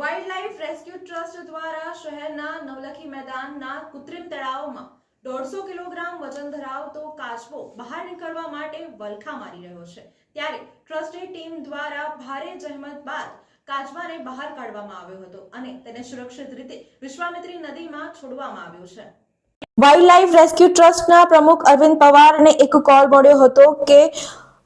Wild life rescue trust દ્વારા શહેરના નવલખી મેદાનના કૃત્રિમ તળાવમાં દોઢસો કિલોગ્રામ વજન ધરાવતો કાચબો બહાર નીકળવા માટે વલખા મારી રહ્યો છે. ત્યારે ટ્રસ્ટની ટીમ દ્વારા ભારે જહેમત બાદ કાચબાને બહાર કાઢવામાં આવ્યો હતો અને તેને સુરક્ષિત રીતે વિશ્વામિત્રી નદીમાં છોડવામાં આવ્યો છે. વાઇલ્ડ લાઇફ રેસ્ક્યુ ટ્રસ્ટના પ્રમુખ અરવિંદ પવારને એક કોલ મળ્યો હતો કે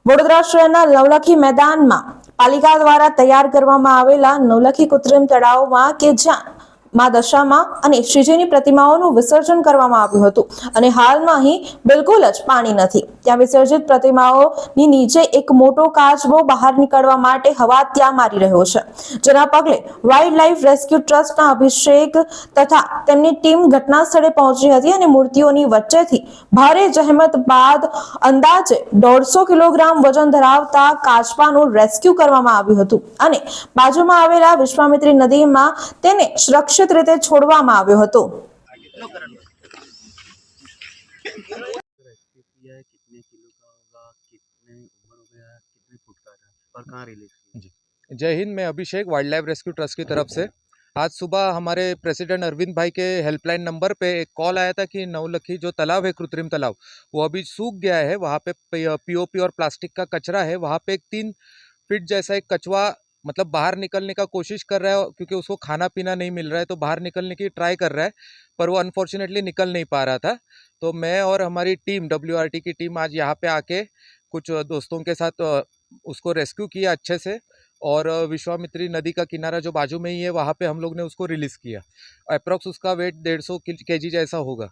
વડોદરા શહેરના નવલખી મેદાનમાં પાલિકા દ્વારા તૈયાર કરવામાં આવેલા નવલખી કૃત્રિમ તળાવમાં કે જ્યાં મા દશામાં અને શ્રીજીની પ્રતિમાઓનું વિસર્જન કરવામાં આવ્યું હતું. અને હાલમાં અહીં બિલકુલ જ પાણી નથી. ત્યાં વિસર્જિત પ્રતિમાઓની નીચે એક મોટો કાચબો બહાર નીકળવા માટે હવા ત્યાં મારી રહ્યો છે. જેના પગલે વાઇલ્ડ લાઇફ રેસ્ક્યુ ટ્રસ્ટના અભિષેક તથા તેમની ટીમ ઘટના સ્થળે પહોંચી હતી અને મૂર્તિઓની વચ્ચેથી ભારે જહેમત બાદ અંદાજે દોઢસો કિલોગ્રામ વજન ધરાવતા કાચબાનું રેસ્ક્યુ કરવામાં આવ્યું હતું. અને બાજુમાં આવેલા વિશ્વામિત્રી નદીમાં તેને સુરક્ષિત રીતે છોડવામાં આવ્યો હતો रेस्क्यू किया है कितने किलो का होगा कितने उम्र हो गया कितने फुट का था और कहाँ रिलीज किया जी। जय हिंद मैं Abhishek wildlife rescue trust की तरफ से आज सुबह हमारे प्रेसिडेंट अरविंद भाई के हेल्पलाइन नंबर पे एक कॉल आया था कि नवलखी जो तालाब है कृत्रिम तालाब वो अभी सूख गया है वहाँ पे पीओपी और प्लास्टिक का कचरा है वहाँ पे एक तीन फीट जैसा एक कचवा मतलब बाहर निकलने का कोशिश कर रहा है क्योंकि उसको खाना पीना नहीं मिल रहा है तो बाहर निकलने की ट्राई कर रहा है, पर वो अनफॉर्चुनेटली निकल नहीं पा रहा था। तो मैं और हमारी टीम, डब्ल्यूआरटी की टीम आज यहाँ पे आके कुछ दोस्तों के साथ उसको रेस्क्यू किया अच्छे से और विश्वामित्री नदी का किनारा जो बाजू में ही है, वहाँ पे हम लोग ने उसको रिलीज़ किया। अप्रॉक्स उसका वेट डेढ़ सौ के जैसा होगा।